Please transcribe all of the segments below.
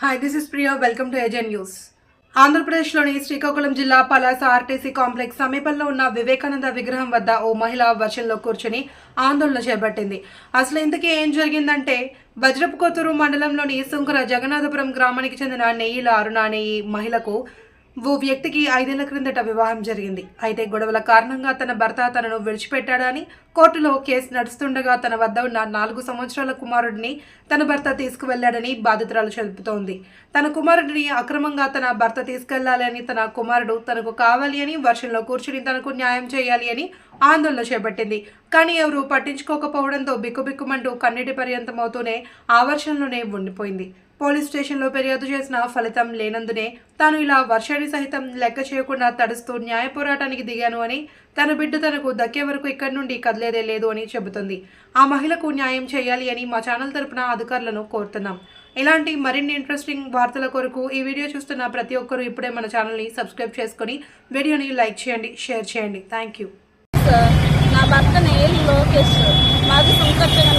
Hi this is Priya welcome to ఏజెన్ news ఆంధ్రప్రదేశ్లోని శ్రీకాకుళం జిల్లా Palasa RTC complex సమీపంలో ఉన్న వివేకానంద విగ్రహం వద్ద ఓ మహిళ వర్షంలో కూర్చుని ఆందోళన చేపట్టింది. అసలు ఇంతకీ ఏం జరిగిందంటే వజ్రపు కొత్తూరు మండలంలోని సుంకర జగన్నాథపురం గ్రామానికి చెందిన నెయ్యిల అరుణ అనే ఈ మహిళకు ఓ వ్యక్తికి ఐదేళ్ళ క్రిందట వివాహం జరిగింది. అయితే గొడవల కారణంగా తన భర్త తనను విడిచిపెట్టాడని కోర్టులో కేసు నడుస్తుండగా తన వద్ద ఉన్న నాలుగు సంవత్సరాల కుమారుడిని తన భర్త తీసుకువెళ్ళాడని బాధితురాలు చెబుతోంది. తన కుమారుడిని అక్రమంగా తన భర్త తీసుకెళ్ళాలని తన కుమారుడు తనకు కావాలి అని వర్షంలో కూర్చుని తనకు న్యాయం చేయాలి అని ఆందోళన చేపట్టింది. కానీ ఎవరు పట్టించుకోకపోవడంతో బిక్కుబిక్కుమంటూ కన్నీటి పర్యంతమవుతూనే ఆ వర్షంలోనే ఉండిపోయింది. పోలీస్ స్టేషన్లో ఫిర్యాదు చేసిన ఫలితం లేనందునే తాను ఇలా వర్షాన్ని సహితం లెక్క చేయకుండా తడుస్తూ న్యాయ పోరాటానికి దిగాను అని తన బిడ్డ తనకు దక్కే వరకు ఇక్కడి నుండి కదిలేదే లేదు అని చెబుతుంది. ఆ మహిళకు న్యాయం చేయాలి అని మా ఛానల్ తరపున అధికారులను కోరుతున్నాం. ఇలాంటి మరిన్ని ఇంట్రెస్టింగ్ వార్తల కొరకు ఈ వీడియో చూస్తున్న ప్రతి ఒక్కరూ ఇప్పుడే మన ఛానల్ని సబ్స్క్రైబ్ చేసుకొని వీడియోని లైక్ చేయండి షేర్ చేయండి. Thank you. సార్ నా భర్త నేలు లోకేష్ మాది సుంకర్చగా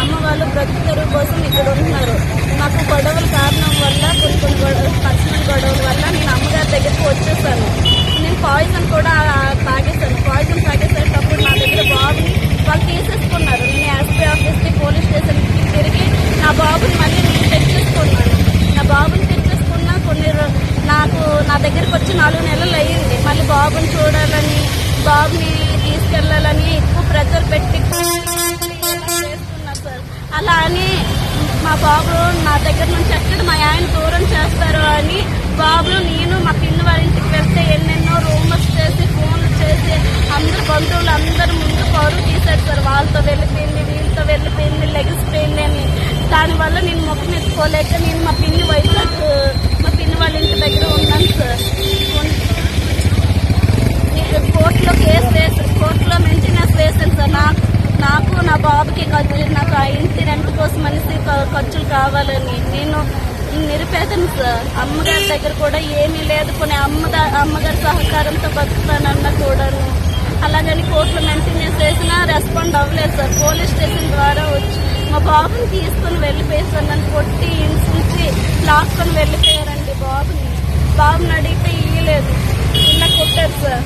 అమ్మ వాళ్ళు బ్రతుకు తెరువు కోసం ఇక్కడ ఉంటున్నారు మాకు గొడవల కారణం వల్ల కొన్ని కొన్ని గొడవలు పర్సనల్ గొడవల వల్ల నేను అమ్మగారి దగ్గరికి వచ్చేసాను. నేను పాయిజన్ కూడా తాగేశాను. పాయిజన్ తాగేసేటప్పుడు నా దగ్గర బాబుని వాళ్ళు తీసేసుకున్నారు. నేను ఎస్పీ ఆఫీస్కి పోలీస్ స్టేషన్కి తిరిగి నా బాబుని మళ్ళీ నేను తెచ్చేసుకున్నాను నా బాబుని తెచ్చేసుకున్న కొన్ని నాకు నా దగ్గరికి వచ్చి నాలుగు నెలలు అయ్యింది. మళ్ళీ బాబుని చూడాలని బాబుని తీసుకెళ్ళాలని ఎక్కువ ప్రెజర్ పెట్టి చేస్తున్నా సార్ అలా అని మా బాబు నా దగ్గర నుంచి ఎక్కడ మా ఆయన దూరం చేస్తారు అని బాబు నేను మా పిన్ని వాళ్ళ ఇంటికి వెళ్తే ఎన్నెన్నో రూమర్స్ చేసి ఫోన్లు చేసి అందరు బంధువులు అందరు ముందు పౌరు తీశారు సార్ వాళ్ళతో వెళ్ళిపోయింది వీళ్ళతో వెళ్ళిపోయింది లెగిసిపోయింది అని. దానివల్ల నేను మొక్కం ఎత్తుకోలేక నేను మా పిన్ని వైజాగ్ మా పిన్ని వాళ్ళ ఇంటి దగ్గర ఉన్నాను సార్. కోర్టులో కేసు వేసి కోర్టులో మెయింటెనెన్స్ వేసాను సార్. నాకు నాకు నా బాబుకి ఖర్చు నాకు ఆ ఇంటి మనిషి ఖర్చులు కావాలని. నేను నిరుపేదను సార్ అమ్మగారి దగ్గర కూడా ఏమీ లేదు. కొన్ని అమ్మగా అమ్మగారి సహకారంతో బతుకుతానన్న కూడాను. అలాగని కోర్టులు మెయింటెనెన్స్ వేసినా రెస్పాండ్ అవ్వలేదు సార్. పోలీస్ స్టేషన్ ద్వారా వచ్చి మా బాబుని తీసుకొని వెళ్ళిపోయేసారు నన్ను కొట్టి ఇంచుంచి లాక్కొని వెళ్ళిపోయారండి బాబుని. బాబుని అడిగితే ఇయ్యలేదు. ఇలా కొట్టారు సార్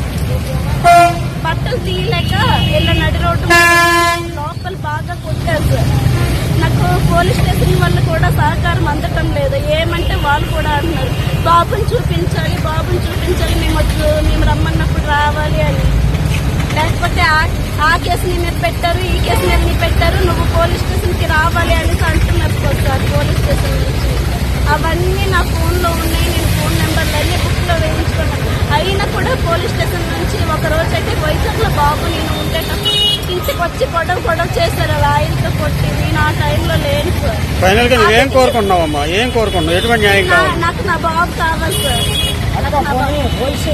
బట్టలు తీయలేక ఇలా నడి రోడ్డు మీద లోపల బాగా కొట్టారు సార్ నాకు పోలీస్ స్టేషన్ వల్ల కూడా సహకారం అందటం లేదు. ఏమంటే వాళ్ళు కూడా అంటున్నారు. బాబుని చూపించాలి బాబుని చూపించాలి మేము వచ్చు మేము రమ్మన్నప్పుడు రావాలి అని. లేకపోతే ఆ- ఆ కేసు నీ మీద పెట్టారు ఈ కేసు మీద నీ పెట్టారు నువ్వు పోలీస్ స్టేషన్కి రావాలి అనేసి అంటున్నారు సార్ పోలీస్ స్టేషన్ నుంచి. అవన్నీ నా ఫోన్లో ఉన్నాయి నేను ఫోన్ నెంబర్లు అన్ని బుక్లో వేయించుకున్నాను. అయినా కూడా పోలీస్ స్టేషన్ నుంచి ఒక రోజు అయితే వైజాగ్లో బాబు నేను ఉండేటప్పుడు వచ్చి గొడవ గొడవ చేశారు అలా. ఆయనతో కొట్టి నేను ఆ టైంలో లేను సార్. ఫైనల్గా నువ్వేం కోరుకుంటున్నావమ్మా? ఏం కోరుకుంటున్నావు? ఎటువంటి న్యాయం కావాలి? నాకు నా బాబు కావాలి సార్. నాకు నా బాబు. పోలీస్